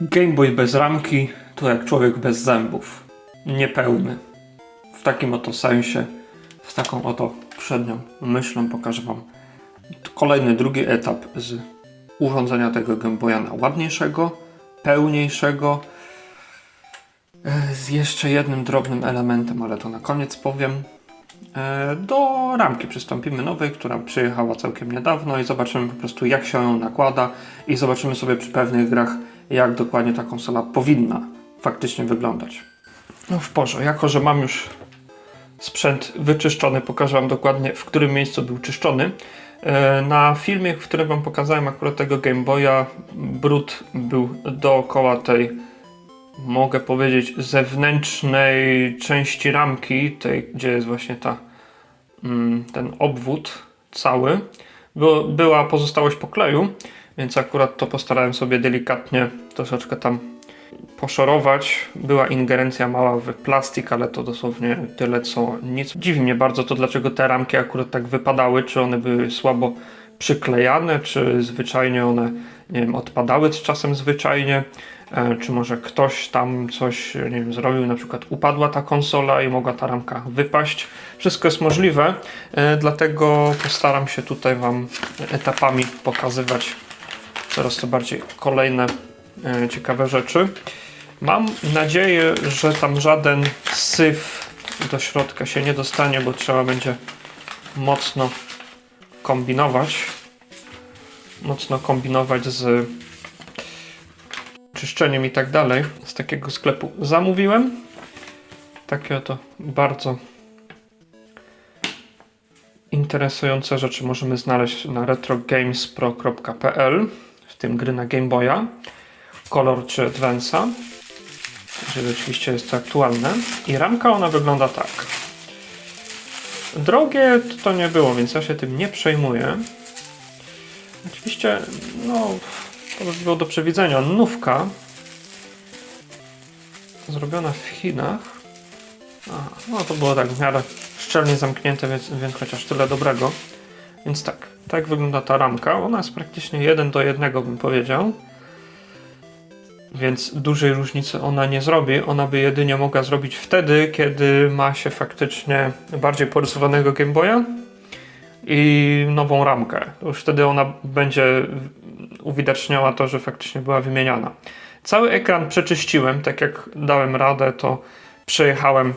Game Boy bez ramki to jak człowiek bez zębów. Niepełny. W takim oto sensie, z taką oto przednią myślą pokażę Wam kolejny, drugi etap z urządzenia tego Game Boya na ładniejszego, pełniejszego, z jeszcze jednym drobnym elementem, ale to na koniec powiem. E, Do ramki przystąpimy nowej, która przyjechała całkiem niedawno i zobaczymy po prostu jak się ją nakłada i zobaczymy sobie przy pewnych grach jak dokładnie ta konsola powinna faktycznie wyglądać. No w porze, jako że mam już sprzęt wyczyszczony, pokażę Wam dokładnie w którym miejscu był czyszczony. E, Na filmie, w którym Wam pokazałem akurat tego Game Boya, brud był dookoła tej, mogę powiedzieć, zewnętrznej części ramki, tej, gdzie jest właśnie ta, mm, ten obwód cały. Była pozostałość pokleju, więc akurat to postarałem sobie delikatnie troszeczkę tam poszorować. Była ingerencja mała w plastik, ale to dosłownie tyle co nic. Dziwi mnie bardzo to, dlaczego te ramki akurat tak wypadały, czy one były słabo przyklejane, czy zwyczajnie one, nie wiem, odpadały z czasem zwyczajnie, e, czy może ktoś tam coś, nie wiem, zrobił, na przykład upadła ta konsola i mogła ta ramka wypaść. Wszystko jest możliwe, e, dlatego postaram się tutaj Wam etapami pokazywać coraz to bardziej kolejne e, ciekawe rzeczy. Mam nadzieję, że tam żaden syf do środka się nie dostanie, bo trzeba będzie mocno kombinować. Mocno kombinować z czyszczeniem i tak dalej. Z takiego sklepu zamówiłem. Takie oto bardzo interesujące rzeczy możemy znaleźć na retrogamespro.pl, w tym gry na Game Boya, Color czy Advance'a, że oczywiście jest to aktualne. I ramka ona wygląda tak. Drogie to, nie było, więc ja się tym nie przejmuję. Oczywiście, no, to by było do przewidzenia. Nówka zrobiona w Chinach. No to było tak w miarę szczelnie zamknięte, więc, więc chociaż tyle dobrego. Więc tak, tak wygląda ta ramka. Ona jest praktycznie jeden do jednego, bym powiedział. Więc dużej różnicy ona nie zrobi. Ona by jedynie mogła zrobić wtedy, kiedy ma się faktycznie bardziej porysowanego Game Boya i nową ramkę. Już wtedy ona będzie uwidaczniała to, że faktycznie była wymieniana. Cały ekran przeczyściłem, tak jak dałem radę, to przejechałem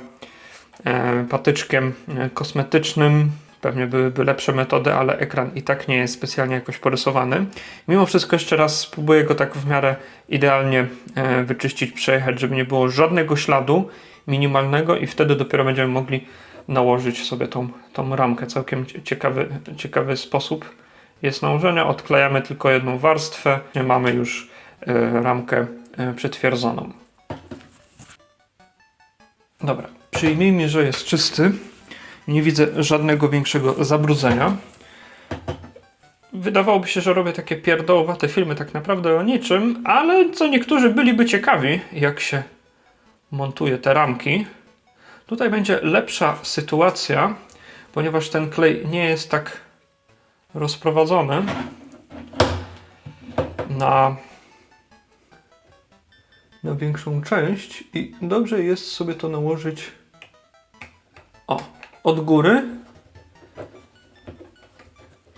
e, patyczkiem e, kosmetycznym. Pewnie byłyby lepsze metody, ale ekran i tak nie jest specjalnie jakoś porysowany. Mimo wszystko jeszcze raz spróbuję go tak w miarę idealnie e, wyczyścić, przejechać, żeby nie było żadnego śladu minimalnego i wtedy dopiero będziemy mogli nałożyć sobie tą, tą ramkę. Całkiem cie- ciekawy, ciekawy sposób jest nałożenia. Odklejamy tylko jedną warstwę. Mamy już e, ramkę e, przetwierdzoną. Dobra, przyjmijmy, że jest czysty. Nie widzę żadnego większego zabrudzenia. Wydawałoby się, że robię takie pierdołowate filmy tak naprawdę o niczym, ale co niektórzy byliby ciekawi, jak się montuje te ramki. Tutaj będzie lepsza sytuacja, ponieważ ten klej nie jest tak rozprowadzony na, na większą część i dobrze jest sobie to nałożyć o, od góry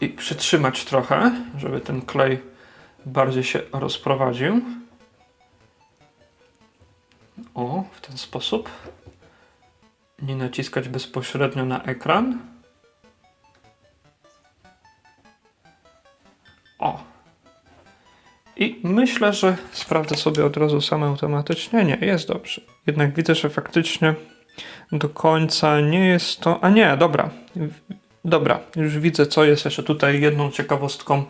i przytrzymać trochę, żeby ten klej bardziej się rozprowadził. O, w ten sposób. Nie naciskać bezpośrednio na ekran. O. I myślę, że sprawdzę sobie od razu sam automatycznie. Nie, jest dobrze. Jednak widzę, że faktycznie do końca nie jest to. A nie, dobra. Dobra, już widzę, co jest jeszcze tutaj jedną ciekawostką,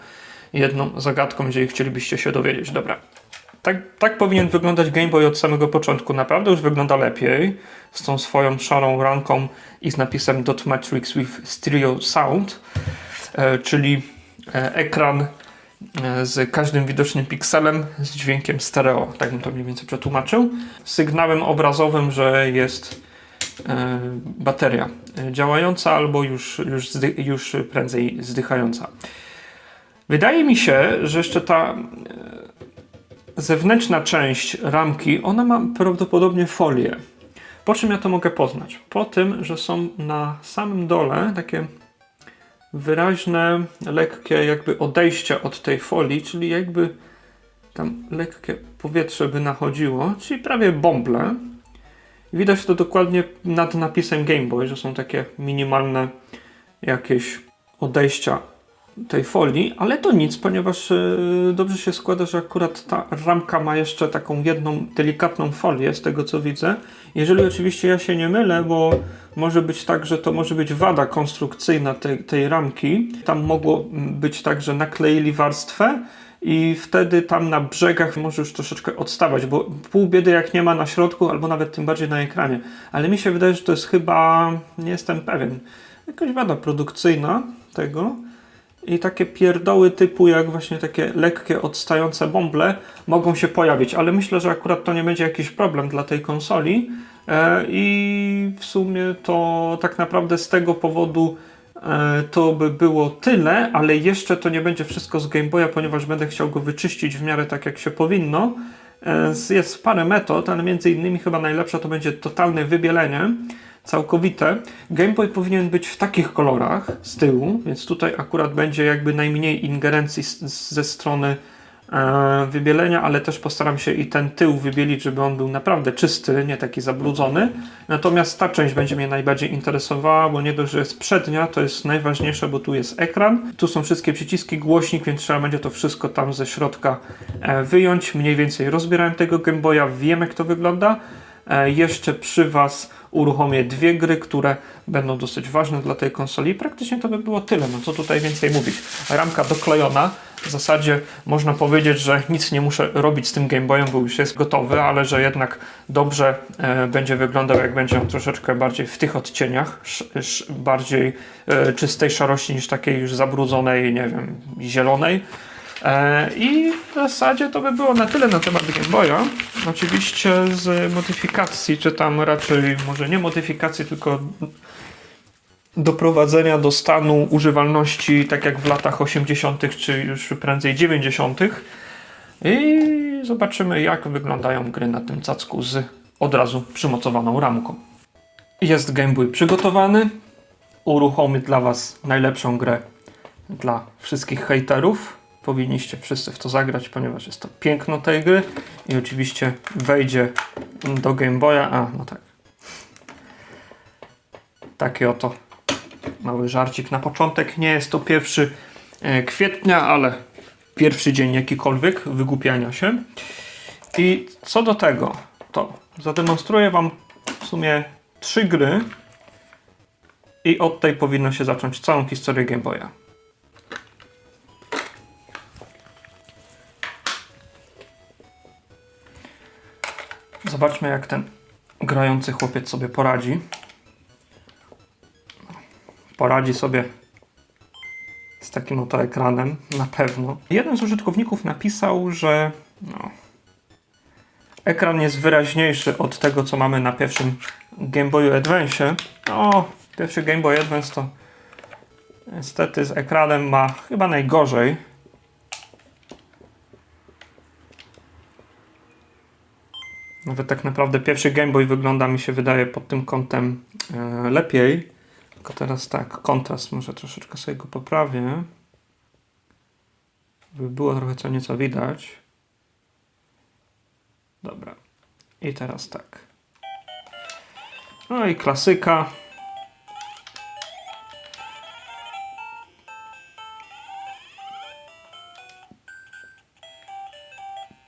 jedną zagadką, jeżeli chcielibyście się dowiedzieć. Dobra. Tak, tak powinien wyglądać Game Boy od samego początku. Naprawdę już wygląda lepiej z tą swoją szarą ranką i z napisem Dot Matrix with Stereo Sound, e, czyli e, ekran e, z każdym widocznym pikselem z dźwiękiem stereo. Tak bym to mniej więcej przetłumaczył. Sygnałem obrazowym, że jest bateria e, działająca albo już, już, już prędzej zdychająca. Wydaje mi się, że jeszcze ta zewnętrzna część ramki, ona ma prawdopodobnie folię. Po czym ja to mogę poznać? Po tym, że są na samym dole takie wyraźne, lekkie jakby odejścia od tej folii, czyli jakby tam lekkie powietrze by nachodziło, czyli prawie bąble. Widać to dokładnie nad napisem Game Boy, że są takie minimalne jakieś odejścia tej folii, ale to nic, ponieważ e, dobrze się składa, że akurat ta ramka ma jeszcze taką jedną delikatną folię, z tego co widzę. Jeżeli oczywiście ja się nie mylę, bo może być tak, że to może być wada konstrukcyjna tej, tej ramki. Tam mogło być tak, że nakleili warstwę i wtedy tam na brzegach może już troszeczkę odstawać, bo pół biedy jak nie ma na środku, albo nawet tym bardziej na ekranie. Ale mi się wydaje, że to jest chyba, nie jestem pewien, jakaś wada produkcyjna tego. I takie pierdoły typu jak właśnie takie lekkie, odstające bąble mogą się pojawić, ale myślę, że akurat to nie będzie jakiś problem dla tej konsoli e, i w sumie to tak naprawdę z tego powodu to by było tyle, ale jeszcze to nie będzie wszystko z Game Boya, ponieważ będę chciał go wyczyścić w miarę tak jak się powinno. E, Jest parę metod, ale między innymi chyba najlepsza to będzie totalne wybielenie całkowite. Game Boy powinien być w takich kolorach z tyłu, więc tutaj akurat będzie jakby najmniej ingerencji ze strony e, wybielenia, ale też postaram się i ten tył wybielić, żeby on był naprawdę czysty, nie taki zabrudzony. Natomiast ta część będzie mnie najbardziej interesowała, bo nie dość, że jest przednia, to jest najważniejsze, bo tu jest ekran, tu są wszystkie przyciski, głośnik, więc trzeba będzie to wszystko tam ze środka e, wyjąć. Mniej więcej rozbierałem tego Game Boya, wiem jak to wygląda. E, jeszcze przy Was uruchomię dwie gry, które będą dosyć ważne dla tej konsoli. I praktycznie to by było tyle. No co tutaj więcej mówić? Ramka doklejona. W zasadzie można powiedzieć, że nic nie muszę robić z tym Game Boyem, bo już jest gotowy, ale że jednak dobrze e, będzie wyglądał, jak będzie on troszeczkę bardziej w tych odcieniach, sz, sz, bardziej e, czystej szarości niż takiej już zabrudzonej, nie wiem, zielonej. E, I w zasadzie to by było na tyle na temat Game Boya. Oczywiście z modyfikacji, czy tam raczej może nie modyfikacji, tylko doprowadzenia do stanu używalności, tak jak w latach 80., czy już prędzej 90. I zobaczymy, jak wyglądają gry na tym cacku z od razu przymocowaną ramką. Jest Game Boy przygotowany. Uruchomię dla Was najlepszą grę dla wszystkich hejterów powinniście wszyscy w to zagrać, ponieważ jest to piękno tej gry i oczywiście wejdzie do Game Boya. A, no tak. Taki oto mały żarcik na początek. Nie jest to pierwszy e, kwietnia, ale pierwszy dzień jakikolwiek wygłupiania się. I co do tego, to zademonstruję Wam w sumie trzy gry i od tej powinno się zacząć całą historię Game Boya. Zobaczmy, jak ten grający chłopiec sobie poradzi. Poradzi sobie z takim oto ekranem, na pewno. Jeden z użytkowników napisał, że no, ekran jest wyraźniejszy od tego, co mamy na pierwszym Game Boyu Advance. No, pierwszy Game Boy Advance to niestety z ekranem ma chyba najgorzej. Nawet tak naprawdę pierwszy Game Boy wygląda mi się wydaje pod tym kątem e, lepiej. Tylko teraz tak, kontrast może troszeczkę sobie go poprawię. By było trochę co nieco widać. Dobra. I teraz tak. No i klasyka.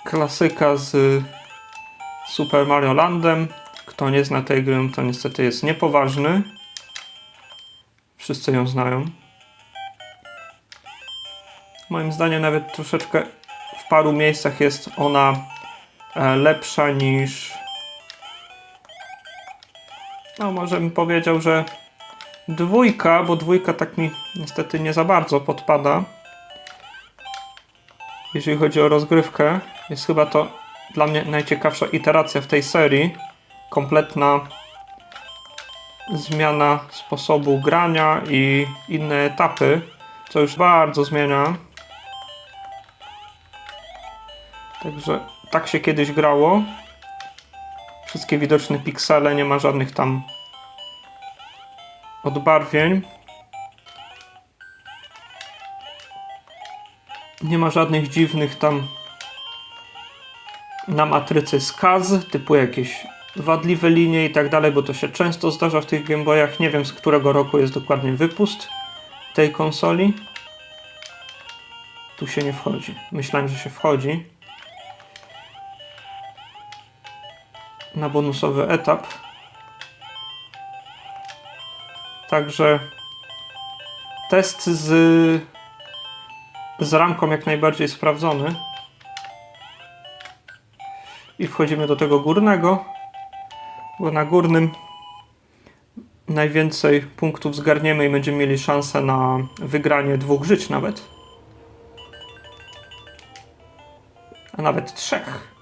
Klasyka z Super Mario Landem. Kto nie zna tej gry, to niestety jest niepoważny. Wszyscy ją znają. Moim zdaniem nawet troszeczkę w paru miejscach jest ona e, lepsza niż no może bym powiedział, że dwójka, bo dwójka tak mi niestety nie za bardzo podpada. Jeśli chodzi o rozgrywkę, jest chyba to dla mnie najciekawsza iteracja w tej serii. Kompletna zmiana sposobu grania i inne etapy, co już bardzo zmienia Także tak się kiedyś grało. Wszystkie widoczne piksele, nie ma żadnych tam odbarwień. Nie ma żadnych dziwnych tam na matrycy skaz, typu jakieś wadliwe linie i tak dalej, bo to się często zdarza w tych Game Boyach. Nie wiem z którego roku jest dokładnie wypust tej konsoli. Tu się nie wchodzi. Myślałem, że się wchodzi. Na bonusowy etap. Także test z, z ramką jak najbardziej sprawdzony. I wchodzimy do tego górnego, bo na górnym najwięcej punktów zgarniemy i będziemy mieli szansę na wygranie dwóch żyć nawet. A nawet trzech.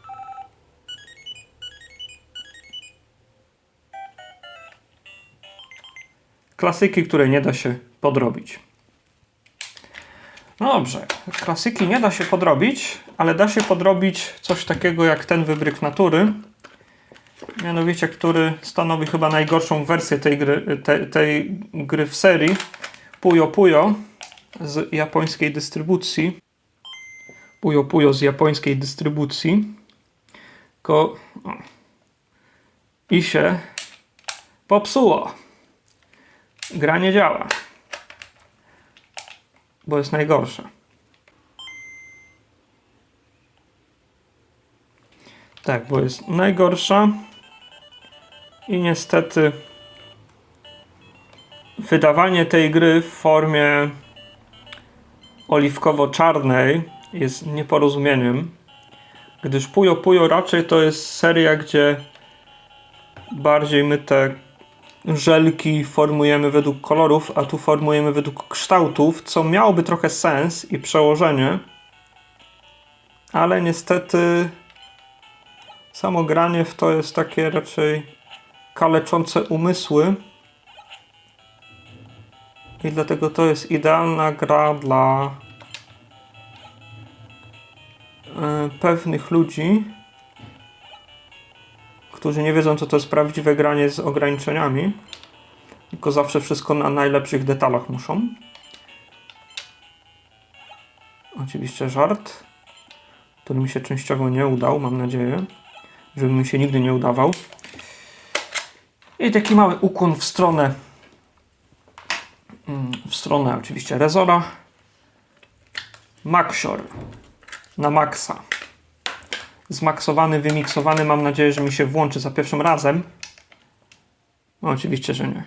Klasyki, które nie da się podrobić. No dobrze, klasyki nie da się podrobić, ale da się podrobić coś takiego jak ten wybryk natury. Mianowicie, który stanowi chyba najgorszą wersję tej gry, te, tej gry w serii. Puyo Puyo z japońskiej dystrybucji. Puyo Puyo z japońskiej dystrybucji. Ko... I się popsuło. Gra nie działa. Bo jest najgorsza. Tak, bo jest najgorsza. I niestety wydawanie tej gry w formie oliwkowo-czarnej jest nieporozumieniem, gdyż Puyo Puyo raczej to jest seria, gdzie bardziej my te żelki formujemy według kolorów, a tu formujemy według kształtów, co miałoby trochę sens i przełożenie, ale niestety samo granie w to jest takie raczej kaleczące umysły. I dlatego to jest idealna gra dla e, pewnych ludzi, którzy nie wiedzą, co to jest prawdziwe granie z ograniczeniami, tylko zawsze wszystko na najlepszych detalach muszą. Oczywiście żart, który mi się częściowo nie udał, mam nadzieję, żeby mi się nigdy nie udawał. I taki mały ukłon w stronę mm, w stronę oczywiście Rezora. Maxior na maksa. Zmaksowany, wymiksowany. Mam nadzieję, że mi się włączy za pierwszym razem. No oczywiście, że nie.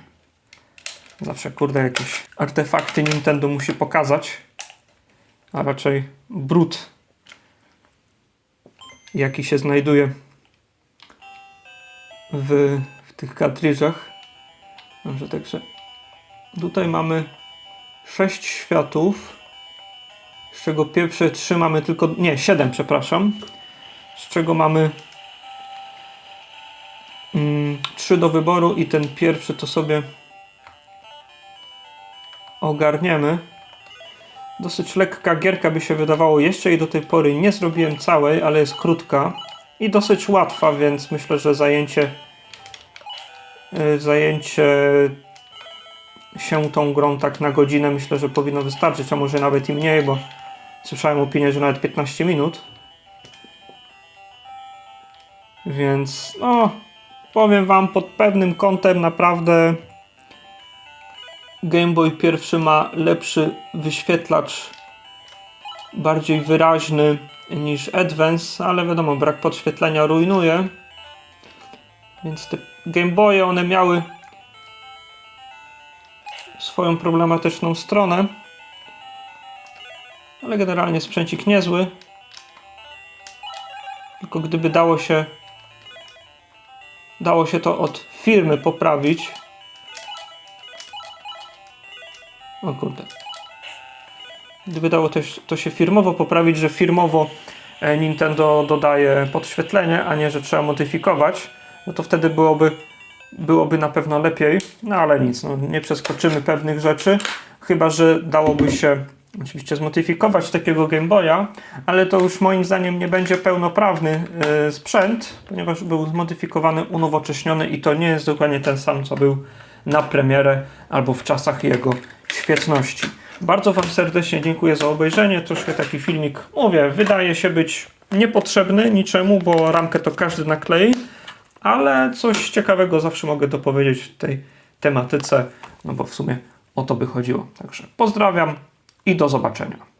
Zawsze kurde jakieś artefakty Nintendo musi pokazać. A raczej brud jaki się znajduje w tych kartridżach. Dobrze, także tutaj mamy 6 światów, z czego pierwsze 3 mamy tylko, nie, 7 przepraszam, z czego mamy mm, 3 do wyboru i ten pierwszy to sobie ogarniemy. Dosyć lekka gierka by się wydawało, jeszcze i do tej pory nie zrobiłem całej, ale jest krótka i dosyć łatwa, więc myślę, że zajęcie Y, zajęcie się tą grą tak na godzinę myślę, że powinno wystarczyć, a może nawet i mniej, bo słyszałem opinię, że nawet 15 minut. Więc no, powiem wam pod pewnym kątem naprawdę Game Boy pierwszy ma lepszy wyświetlacz, bardziej wyraźny niż Advance, ale wiadomo, brak podświetlenia rujnuje. Więc te Game Boye one miały swoją problematyczną stronę. Ale generalnie sprzęcik niezły. Tylko gdyby dało się dało się to od firmy poprawić. O kurde. Gdyby dało to, to się firmowo poprawić, że firmowo e, Nintendo dodaje podświetlenie, a nie, że trzeba modyfikować no to wtedy byłoby, byłoby na pewno lepiej. No ale nic, no, nie przeskoczymy pewnych rzeczy, chyba że dałoby się oczywiście zmodyfikować takiego Game Boya, ale to już moim zdaniem nie będzie pełnoprawny e, sprzęt, ponieważ był zmodyfikowany, unowocześniony i to nie jest dokładnie ten sam, co był na premierę albo w czasach jego świetności. Bardzo Wam serdecznie dziękuję za obejrzenie. Troszkę taki filmik, mówię, wydaje się być niepotrzebny niczemu, bo ramkę to każdy naklei, ale coś ciekawego zawsze mogę dopowiedzieć w tej tematyce, no bo w sumie o to by chodziło. Także pozdrawiam i do zobaczenia.